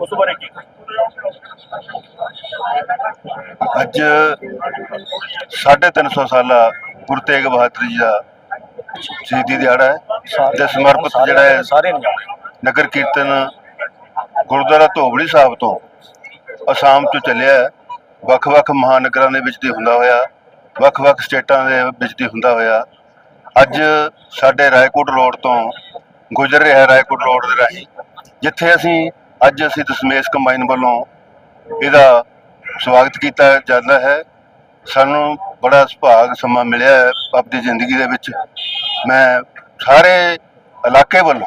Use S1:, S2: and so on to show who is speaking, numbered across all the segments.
S1: ਉਸ ਬਾਰੇ ਕੀ
S2: ਅੱਜ 350 ਸਾਲਾ ਗੁਰੂ ਤੇਗ ਬਹਾਦਰ ਜੀ ਦਾ ਸ਼ਹੀਦੀ ਦਿਹਾੜਾ ਹੈ ਤੇ ਸਮਰਪਿਤ ਜਿਹੜਾ ਹੈ
S1: ਸਾਰੇ
S2: ਨਗਰ ਕੀਰਤਨ ਗੁਰਦੁਆਰਾ ਧੋਬੜੀ ਸਾਹਿਬ ਤੋਂ ਅਸਾਮ ਤੋਂ ਚੱਲਿਆ। ਵੱਖ-ਵੱਖ ਮਹਾਨਗਰਾਂ ਦੇ ਵਿੱਚ ਦੀ ਹੁੰਦਾ ਹੋਇਆ ਵੱਖ-ਵੱਖ ਸਟੇਟਾਂ ਦੇ ਵਿੱਚ ਦੀ ਹੁੰਦਾ ਹੋਇਆ। ਅੱਜ ਸਾਡੇ ਰਾਏਕੋਟ ਰੋਡ ਤੋਂ ਗੁਜ਼ਰ ਰਿਹਾ ਰਾਏਕੋਟ ਰੋਡ ਦੇ ਰਾਹੀਂ ਜਿੱਥੇ ਅਸੀਂ ਅੱਜ ਅਸੀਂ ਦਸਮੇਸ਼ ਕੰਬਾਈਨ ਵੱਲੋਂ ਇਹਦਾ ਸਵਾਗਤ ਕੀਤਾ ਜਾਂਦਾ ਹੈ। ਸਾਨੂੰ ਬੜਾ ਸੁਭਾਗ ਸਮਾਂ ਮਿਲਿਆ ਹੈ ਆਪਣੀ ਜ਼ਿੰਦਗੀ ਦੇ ਵਿੱਚ। ਮੈਂ ਸਾਰੇ ਇਲਾਕੇ ਵੱਲੋਂ,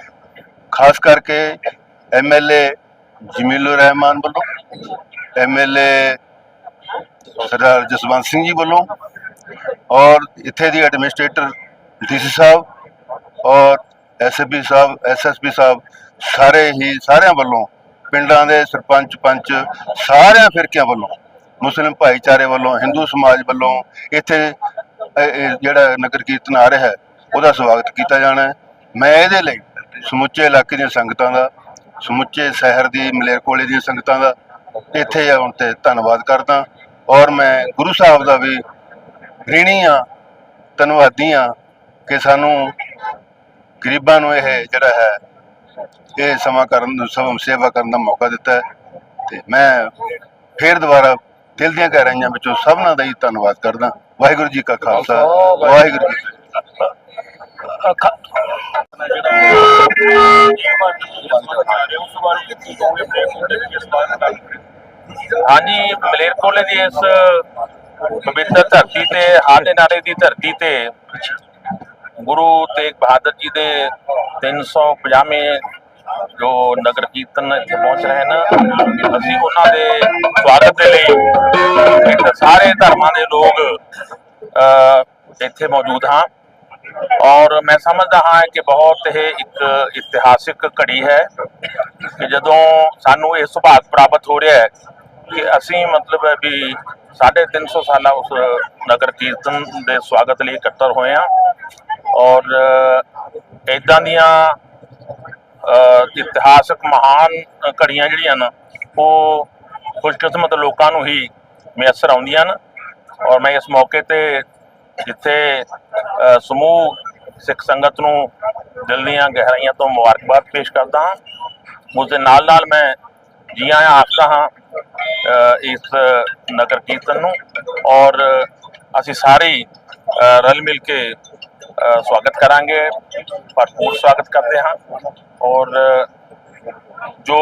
S2: ਖਾਸ ਕਰਕੇ ਐਮਐਲਏ ਜਮੀਲੁਰ ਰਹਿਮਾਨ ਵੱਲੋਂ ਐਮਐਲਏ ਸਰਦਾਰ ਜਸਵੰਤ ਸਿੰਘ ਜੀ ਵੱਲੋਂ ਔਰ ਇੱਥੇ ਦੀ ਐਡਮਿਨਿਸਟ੍ਰੇਟਰ ਡੀਸੀ ਸਾਹਿਬ ਔਰ ਐਸਐਸਪੀ ਸਾਹਿਬ ਐਸਐਸਪੀ ਸਾਹਿਬ ਸਾਰੇ ਹੀ ਸਾਰਿਆਂ ਵੱਲੋਂ ਪਿੰਡਾਂ ਦੇ ਸਰਪੰਚ, ਪੰਚ ਸਾਰਿਆਂ ਫਿਰਕਿਆਂ ਵੱਲੋਂ, ਮੁਸਲਿਮ ਭਾਈਚਾਰੇ ਵੱਲੋਂ, ਹਿੰਦੂ ਸਮਾਜ ਵੱਲੋਂ ਇੱਥੇ ਜਿਹੜਾ ਨਗਰ ਕੀਰਤਨ ਆ ਰਿਹਾ ਹੈ, ਉਹਦਾ ਸਵਾਗਤ ਕੀਤਾ ਜਾਣਾ ਹੈ। ਮੈਂ ਇਹਦੇ ਲਈ ਸਮੁੱਚੇ ਇਲਾਕੇ ਦੀਆਂ ਸੰਗਤਾਂ ਦਾ, ਸਮੁੱਚੇ ਸ਼ਹਿਰ ਦੀ ਮਲੇਰਕੋਲੇ ਦੀਆਂ ਸੰਗਤਾਂ ਦਾ ਇੱਥੇ ਆਉਣ ਤੇ ਧੰਨਵਾਦ ਕਰਦਾ ਔਰ ਮੈਂ ਗੁਰੂ ਸਾਹਿਬ ਦਾ ਵੀ ঋਣੀ ਆ ਧੰਨਵਾਦੀ ਆ ਕਿ ਸਾਨੂੰ ਗਰੀਬਾਂ ਨੂੰ ਇਹ ਜਿਹੜਾ ਹੈ ਇਹ ਸਮਾਂ ਕਰਨ, ਸਭ ਸੇਵਾ ਕਰਨ ਦਾ ਮੌਕਾ ਦਿੱਤਾ ਹੈ। ਤੇ ਮੈਂ ਫੇਰ ਦੁਬਾਰਾ ਦਿਲ ਦੀਆਂ ਗਹਿਰਾਈਆਂ ਵਿੱਚੋਂ ਸਭਨਾਂ ਦਾ ਹੀ ਧੰਨਵਾਦ ਕਰਦਾ। ਵਾਹਿਗੁਰੂ ਜੀ ਕਾ ਖਾਲਸਾ, ਵਾਹਿਗੁਰੂ ਜੀ
S3: ਹਾਂਜੀ ਮਲੇਰਕੋਟਲੇ ਦੀ ਇਸ ਪਵਿੱਤਰ ਧਰਤੀ ਤੇ ਹਾਦੇ ਨਾਲੇ ਦੀ ਧਰਤੀ ਤੇ ਗੁਰੂ ਤੇਗ ਬਹਾਦਰ ਜੀ ਦੇ 350ਵੇਂ ਜੋ ਨਗਰ ਕੀਰਤਨ ਇੱਥੇ ਪਹੁੰਚ ਰਹੇ ਨੇ, ਅਸੀਂ ਉਹਨਾਂ ਦੇ ਸਵਾਗਤ ਦੇ ਲਈ ਇੱਥੇ ਸਾਰੇ ਧਰਮਾਂ ਦੇ ਲੋਕ ਇੱਥੇ ਮੌਜੂਦ ਹਾਂ। ਔਰ ਮੈਂ ਸਮਝਦਾ ਹਾਂ ਕਿ ਬਹੁਤ ਇਹ ਇੱਕ ਇਤਿਹਾਸਿਕ ਘੜੀ ਹੈ ਕਿ ਜਦੋਂ ਸਾਨੂੰ ਇਹ ਸੁਭਾਗ ਪ੍ਰਾਪਤ ਹੋ ਰਿਹਾ ਹੈ ਕਿ ਅਸੀਂ ਮਤਲਬ ਹੈ ਵੀ 350 ਸਾਲਾ ਉਸ ਨਗਰ ਕੀਰਤਨ ਦੇ ਸਵਾਗਤ ਲਈ ਇਕੱਤਰ ਹੋਏ ਹਾਂ। ਔਰ ਇਦਾਂ ਦੀਆਂ ਇਤਿਹਾਸਕ ਮਹਾਨ ਘੜੀਆਂ ਜਿਹੜੀਆਂ ਨੇ ਉਹ ਖੁਸ਼ਕਿਸਮਤ ਲੋਕਾਂ ਨੂੰ ਹੀ ਮੈਸਰ ਆਉਂਦੀਆਂ ਹਨ। ਔਰ ਮੈਂ ਇਸ ਮੌਕੇ ਤੇ ਜਿੱਥੇ ਸਮੂਹ ਸਿੱਖ ਸੰਗਤ ਨੂੰ ਦਿਲ ਦੀਆਂ ਗਹਿਰਾਈਆਂ ਤੋਂ ਮੁਬਾਰਕਬਾਦ ਪੇਸ਼ ਕਰਦਾ ਹਾਂ, ਉਸ ਦੇ ਨਾਲ ਨਾਲ ਮੈਂ ਜੀ ਆਇਆਂ ਆਖਦਾ ਹਾਂ ਇਸ ਨਗਰ ਕੀਰਤਨ ਨੂੰ। ਔਰ, ਅਸੀਂ ਸਾਰੇ ਰਲ ਮਿਲ ਕੇ ਸਵਾਗਤ ਕਰਾਂਗੇ ਭਰਪੂਰ ਸਵਾਗਤ ਕਰਦੇ ਹਾਂ ਔਰ ਜੋ